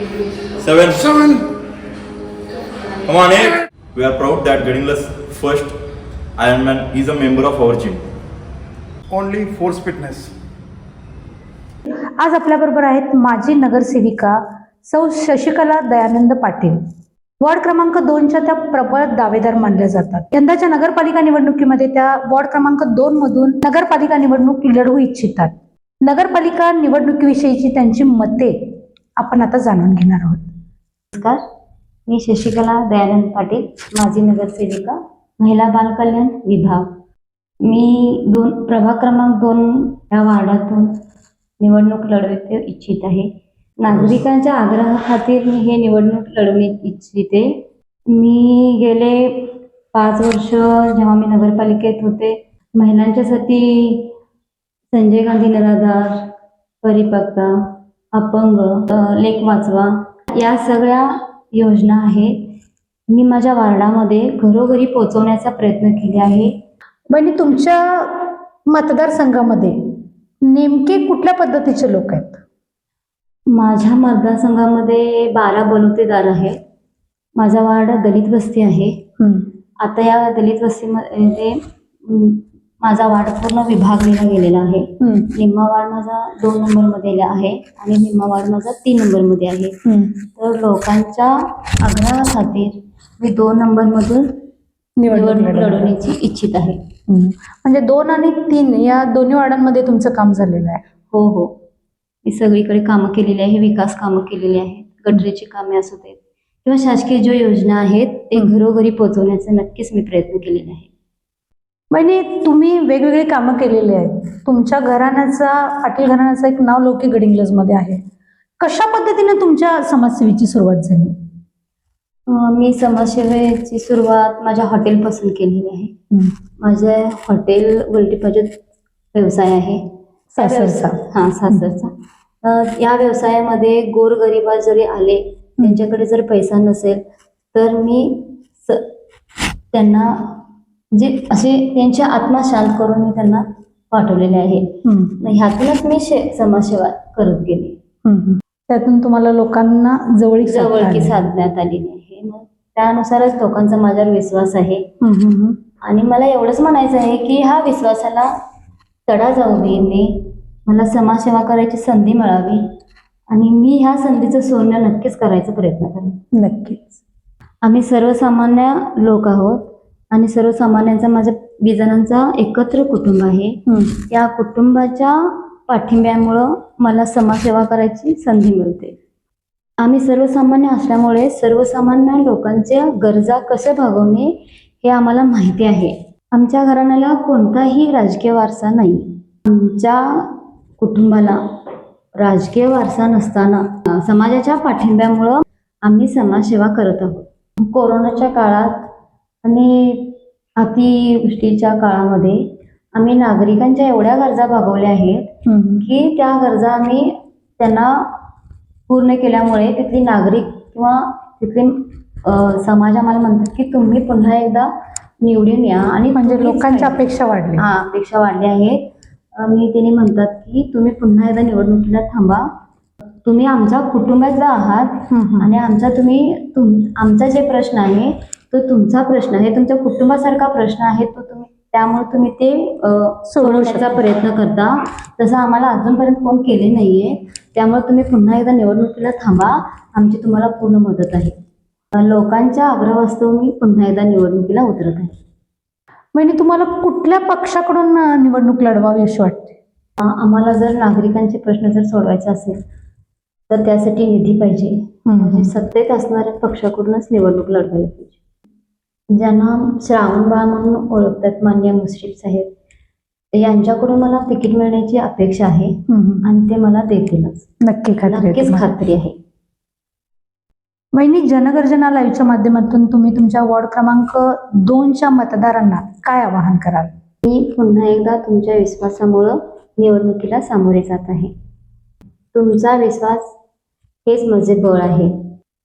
seven. seven, Come on, eight. We are proud that Gadingla's first Ironman is a member of our gym. only force fitness. आज आपल्याबरोबर आहेत माजी नगरसेविका सौ Shashikala Dayanand Patil ward क्रमांक दोनच्या त्या प्रबळ दावेदार मानल्या जातात यंदाच्या नगरपालिका निवडणुकीमध्ये त्या वॉर्ड क्रमांक दोन मधून नगरपालिका निवडणूक लढवू इच्छितात नगरपालिका निवडणुकीविषयीची त्यांची मते आपण आता जाणून घेणार आहोत. नमस्कार. मी शशिकला दयानंद पाटील माजी नगरसेविका महिला बालकल्याण विभाग. मी दोन प्रभाग क्रमांक दोन या वार्डातून निवडणूक लढवू इच्छित आहे. नागरिकांच्या आग्रहाखातीर मी हे निवडणूक लढवणे इच्छिते मी गेले पाच वर्ष जेव्हा मी नगरपालिकेत होते महिलांच्यासाठी संजय गांधी निराधार परिपक्ता अपंग लेख वाचवा. या सगळ्या योजना आहेत. मी माझ्या वार्डामध्ये घरोघरी पोहोचवण्याचा प्रयत्न केले आहे. बहिणी तुमच्या मतदारसंघामध्ये नेमके कुठल्या पद्धतीचे लोक आहेत? माझ्या मतदारसंघामध्ये बारा बलुतेदार आहेत. माझा वार्ड दलित वस्ती आहे. आता या दलित वस्तीमध्ये माझा वार्ड पूर्ण विभागलेला गेलेला आहे. निम्मा वार्ड माझा दोन नंबरमध्ये आहे आणि निम्मा वार्ड माझा तीन नंबरमध्ये आहे हम्म. तर लोकांच्या आग्रहाखातीर मी दोन नंबरमधून निवडणूक निवडणूक. लढवण्याची इच्छित आहे. म्हणजे दोन आणि तीन या दोन्ही वार्डांमध्ये तुमचं काम झालेलं आहे हो हो मी सगळीकडे कामं केलेली आहे विकास कामं केलेली आहेत गटरीची कामे असू देत किंवा शासकीय ज्या योजना आहेत ते घरोघरी पोहोचवण्याचा नक्कीच मी प्रयत्न केलेला आहे म्हणजे तुम्ही वेगवेगळी कामं केलेली आहेत. तुमच्या घराण्याचा पाटील घराण्याचं एक नाव लौकिक गडिंग्लजमध्ये आहे. कशा पद्धतीने तुमच्या समाजसेवेची सुरुवात झाली? मी समाजसेवेची सुरुवात माझ्या हॉटेलपासून केलेली आहे. माझे हॉटेल उलटीपाजत व्यवसाय आहे. सासरचा. हा सासरचा. या व्यवसायामध्ये गोरगरिबा जरी आले त्यांच्याकडे जर पैसा नसेल तर मी त्यांना जे असे त्यांची आत्मा शांत करून मी त्यांना पाठवलेले आहे. ह्यातूनच मी समाजसेवा करत गेले. त्यातून तुम्हाला लोकांना जवळीक जवळकी आली. साधण्यात आलेली आहे मग त्यानुसारच लोकांचा माझ्यावर विश्वास आहे. आणि मला एवढंच म्हणायचं आहे की ह्या विश्वासाला तडा जाऊ नये. मी मला समाजसेवा करायची संधी मिळावी. आणि मी ह्या संधीचं सोनं नक्कीच करायचा प्रयत्न करेन. नक्कीच. आम्ही सर्वसामान्य लोक आहोत. आणि सर्वसामान्यांचा माझ्या बिजनांचा एकत्र कुटुंब आहे. या कुटुंबाच्या पाठिंब्यामुळं मला समाजसेवा करायची संधी मिळते. आम्ही सर्वसामान्य असल्यामुळे सर्वसामान्य लोकांच्या गरजा कसे भागवणे हे आम्हाला माहिती आहे. आमच्या घराण्याला कोणताही राजकीय वारसा नाही. आमच्या कुटुंबाला राजकीय वारसा नसताना समाजाच्या पाठिंब्यामुळं आम्ही समाजसेवा करत आहोत. कोरोनाच्या काळात आणि अतिवृष्टीच्या काळामध्ये आम्ही नागरिकांच्या एवढ्या गरजा भागवल्या आहेत. की त्या गरजा आम्ही त्यांना पूर्ण केल्यामुळे तिथली नागरिक किंवा तिथले समाज आम्हाला म्हणतात की तुम्ही पुन्हा एकदा निवडून या आणि म्हणजे लोकांच्या. अपेक्षा वाढल्या हा अपेक्षा वाढल्या आहेत आणि त्यांनी म्हणतात की तुम्ही पुन्हा एकदा निवडणुकीला थांबा तुम्ही आमच्या कुटुंबातला आहात. आणि आमचा तुम्ही तुम आमचा जे प्रश्न आहे तो तुमचा प्रश्न आहे तुमच्या कुटुंबासारखा प्रश्न आहे तो तुम्ही त्यामुळे तुम्ही ते सोडवण्याचा. प्रयत्न करता. तसं आम्हाला अजूनपर्यंत कोण केले नाहीये. त्यामुळे तुम्ही पुन्हा एकदा निवडणुकीला थांबा. आमची तुम्हाला पूर्ण मदत आहे. लोकांच्या आग्रहास्तव मी पुन्हा एकदा निवडणुकीला उतरत आहे. म्हणजे तुम्हाला कुठल्या पक्षाकडून निवडणूक लढवावी अशी वाटते? आम्हाला जर नागरिकांचे प्रश्न जर सोडवायचे असेल तर त्यासाठी निधी पाहिजे. म्हणजे सत्तेत असणाऱ्या पक्षाकडूनच निवडणूक लढवायला पाहिजे. ज्यांना श्रावणबाळ म्हणून ओळखतात मान्य मुश्रीफ साहेब यांच्याकडून मला तिकीट मिळण्याची अपेक्षा आहे. आणि ते मला देतीलच. नक्की नक्कीच. खात्री आहे. वहिनी जनगर्जना लाईव्हच्या माध्यमातून तुम्ही तुमच्या वॉर्ड क्रमांक दोनच्या मतदारांना काय आवाहन कराल? मी पुन्हा एकदा तुमच्या विश्वासामुळं निवडणुकीला सामोरे जात आहे. तुमचा विश्वास हेच माझे बळ आहे.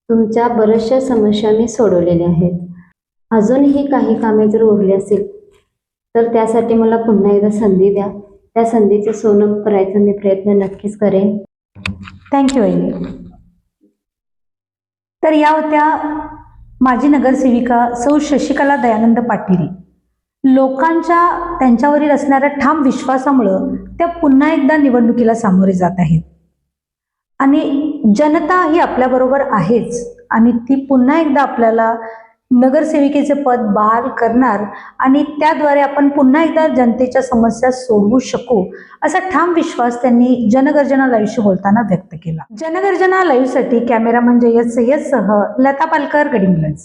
तुमच्या बऱ्याचशा समस्या मी सोडवलेल्या आहेत. अजूनही काही कामे जर उरली असेल तर त्यासाठी मला पुन्हा एकदा संधी द्या. त्या संधीचं सोनं करायचा मी प्रयत्न नक्कीच करेन. थँक्यू आई तर या होत्या माजी नगरसेविका सौ शशिकला दयानंद पाटील. लोकांच्या त्यांच्यावरील असणाऱ्या ठाम विश्वासामुळं त्या पुन्हा एकदा निवडणुकीला सामोरे जात आहेत. आणि जनता ही आपल्याबरोबर आहेच आणि ती पुन्हा एकदा आपल्याला नगरसेविकेचे पद बहाल करणार आणि त्याद्वारे आपण पुन्हा एकदा जनतेच्या समस्या सोडवू शकू असा ठाम विश्वास त्यांनी जनगर्जना लाईव्हशी बोलताना व्यक्त केला. जनगर्जना लाईव्हसाठी कॅमेरामन जयस सय्यदसह लता पालकर गडिंग्लज.